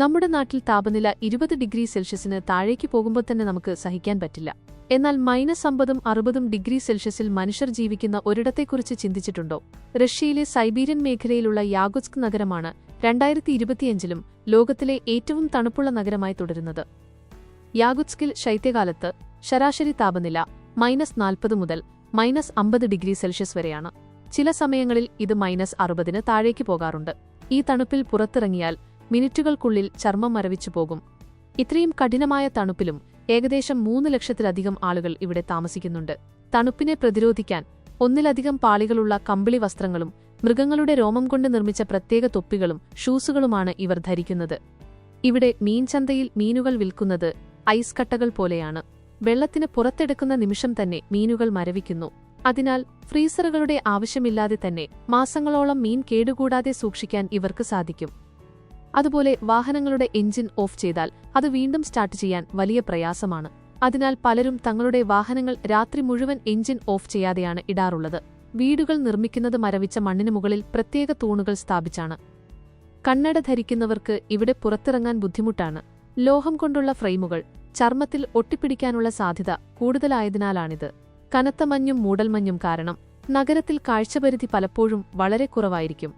നമ്മുടെ നാട്ടിൽ താപനില ഇരുപത് ഡിഗ്രി സെൽഷ്യസിന് താഴേക്ക് പോകുമ്പോൾ തന്നെ നമുക്ക് സഹിക്കാൻ പറ്റില്ല. എന്നാൽ മൈനസ് അമ്പതും അറുപതും ഡിഗ്രി സെൽഷ്യസിൽ മനുഷ്യർ ജീവിക്കുന്ന ഒരിടത്തെക്കുറിച്ച് ചിന്തിച്ചിട്ടുണ്ടോ? റഷ്യയിലെ സൈബീരിയൻ മേഖലയിലുള്ള യാഗുസ്ക് നഗരമാണ് രണ്ടായിരത്തി ഇരുപത്തിയഞ്ചിലും ലോകത്തിലെ ഏറ്റവും തണുപ്പുള്ള നഗരമായി തുടരുന്നത്. യാഗുസ്കിൽ ശൈത്യകാലത്ത് ശരാശരി താപനില മൈനസ് നാൽപ്പത് മുതൽ മൈനസ് അമ്പത് ഡിഗ്രി സെൽഷ്യസ് വരെയാണ്. ചില സമയങ്ങളിൽ ഇത് മൈനസ് അറുപതിന് താഴേക്ക് പോകാറുണ്ട്. ഈ തണുപ്പിൽ പുറത്തിറങ്ങിയാൽ മിനിറ്റുകൾക്കുള്ളിൽ ചർമ്മം മരവിച്ചു പോകും. ഇത്രയും കഠിനമായ തണുപ്പിലും ഏകദേശം മൂന്ന് ലക്ഷത്തിലധികം ആളുകൾ ഇവിടെ താമസിക്കുന്നുണ്ട്. തണുപ്പിനെ പ്രതിരോധിക്കാൻ ഒന്നിലധികം പാളികളുള്ള കമ്പിളി വസ്ത്രങ്ങളും മൃഗങ്ങളുടെ രോമം കൊണ്ട് നിർമ്മിച്ച പ്രത്യേക തൊപ്പികളും ഷൂസുകളുമാണ് ഇവർ ധരിക്കുന്നത്. ഇവിടെ മീൻചന്തയിൽ മീനുകൾ വിൽക്കുന്നത് ഐസ് കട്ടകൾ പോലെയാണ്. വെള്ളത്തിന് പുറത്തെടുക്കുന്ന നിമിഷം തന്നെ മീനുകൾ മരവിക്കുന്നു. അതിനാൽ ഫ്രീസറുകളുടെ ആവശ്യമില്ലാതെ തന്നെ മാസങ്ങളോളം മീൻ കേടുകൂടാതെ സൂക്ഷിക്കാൻ ഇവർക്ക് സാധിക്കും. അതുപോലെ വാഹനങ്ങളുടെ എഞ്ചിൻ ഓഫ് ചെയ്താൽ അത് വീണ്ടും സ്റ്റാർട്ട് ചെയ്യാൻ വലിയ പ്രയാസമാണ്. അതിനാൽ പലരും തങ്ങളുടെ വാഹനങ്ങൾ രാത്രി മുഴുവൻ എഞ്ചിൻ ഓഫ് ചെയ്യാതെയാണ് ഇടാറുള്ളത്. വീടുകൾ നിർമ്മിക്കുന്നത് മരവിച്ച മണ്ണിനു മുകളിൽ പ്രത്യേക തൂണുകൾ സ്ഥാപിച്ചാണ്. കണ്ണട ധരിക്കുന്നവർക്ക് ഇവിടെ പുറത്തിറങ്ങാൻ ബുദ്ധിമുട്ടാണ്. ലോഹം കൊണ്ടുള്ള ഫ്രെയിമുകൾ ചർമ്മത്തിൽ ഒട്ടിപ്പിടിക്കാനുള്ള സാധ്യത കൂടുതലായതിനാലാണിത്. കനത്ത മഞ്ഞും മൂടൽമഞ്ഞും കാരണം നഗരത്തിൽ കാഴ്ചപരിധി പലപ്പോഴും വളരെ കുറവായിരിക്കും.